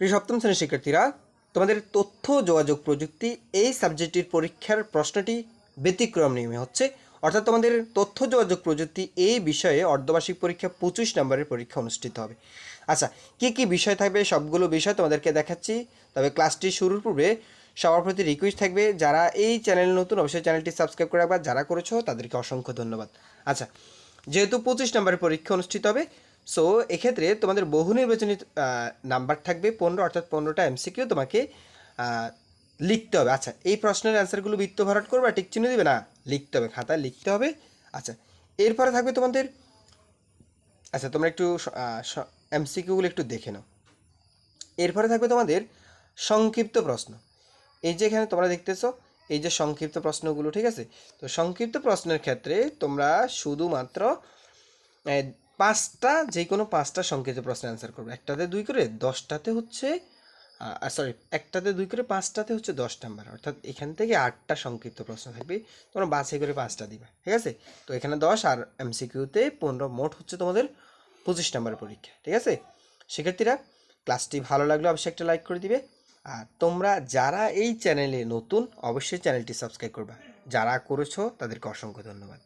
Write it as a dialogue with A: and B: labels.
A: প্রিয় সপ্তম শ্রেণির শিক্ষার্থীরা, তোমাদের তথ্য, যোগাযোগ প্রযুক্তি এই সাবজেক্টটির পরীক্ষার প্রশ্নটি ব্যতিক্রম নিয়মে হচ্ছে। অর্থাৎ তোমাদের তথ্য, যোগাযোগ প্রযুক্তি এই বিষয়ে অর্ধবার্ষিক পরীক্ষা পঁচিশ নম্বরের পরীক্ষা অনুষ্ঠিত হবে। আচ্ছা কী কী বিষয় থাকবে? সবগুলো বিষয় তোমাদেরকে দেখাচ্ছি। তবে ক্লাসটি শুরুর পূর্বে সবার প্রতি রিকোয়েস্ট থাকবে, যারা এই চ্যানেল নতুন অবশ্যই চ্যানেলটি সাবস্ক্রাইব করে রাখবা। যারা করেছ, তাদেরকে অসংখ্য ধন্যবাদ। আচ্ছা যেহেতু পঁচিশ নম্বরের পরীক্ষা অনুষ্ঠিত হবে সো এক্ষেত্রে তোমাদের বহু নির্বাচনী নাম্বার থাকবে, পনেরো অর্থাৎ পনেরোটা এমসিকিউ তোমাকে লিখতে হবে। আচ্ছা এই প্রশ্নের অ্যান্সারগুলো বৃত্ত ভরাট করবে টিক চিহ্ন দিবে? না, লিখতে হবে, খাতায় লিখতে হবে। আচ্ছা এরপরে থাকবে তোমাদের আচ্ছা তোমরা একটু এমসিকিউগুলো একটু দেখে নাও। এরপরে থাকবে তোমাদের সংক্ষিপ্ত প্রশ্ন। এই যে এখানে তোমরা দেখতেছো, এই যে সংক্ষিপ্ত প্রশ্নগুলো, ঠিক আছে? তো সংক্ষিপ্ত প্রশ্নের ক্ষেত্রে তোমরা শুধুমাত্র পাঁচটা যে কোনো পাঁচটা সংক্ষিপ্ত প্রশ্নের অ্যান্সার করবে। একটাতে দুই করে দশটাতে হচ্ছে সরি একটাতে দুই করে পাঁচটাতে হচ্ছে দশ নাম্বার অর্থাৎ এখান থেকে আটটা সংক্ষিপ্ত প্রশ্ন থাকবে। তোমরা বাছাই করে পাঁচটা দিবে, ঠিক আছে? তো এখানে দশ আর এমসিকিউতে পনেরো, মোট হচ্ছে তোমাদের পঁচিশ নাম্বার পরীক্ষা, ঠিক আছে? শিক্ষার্থীরা ক্লাসটি ভালো লাগলে অবশ্যই একটা লাইক করে দিবে। আর তোমরা যারা এই চ্যানেলে নতুন, অবশ্যই চ্যানেলটি সাবস্ক্রাইব করবা। যারা করেছ, তাদেরকে অসংখ্য ধন্যবাদ।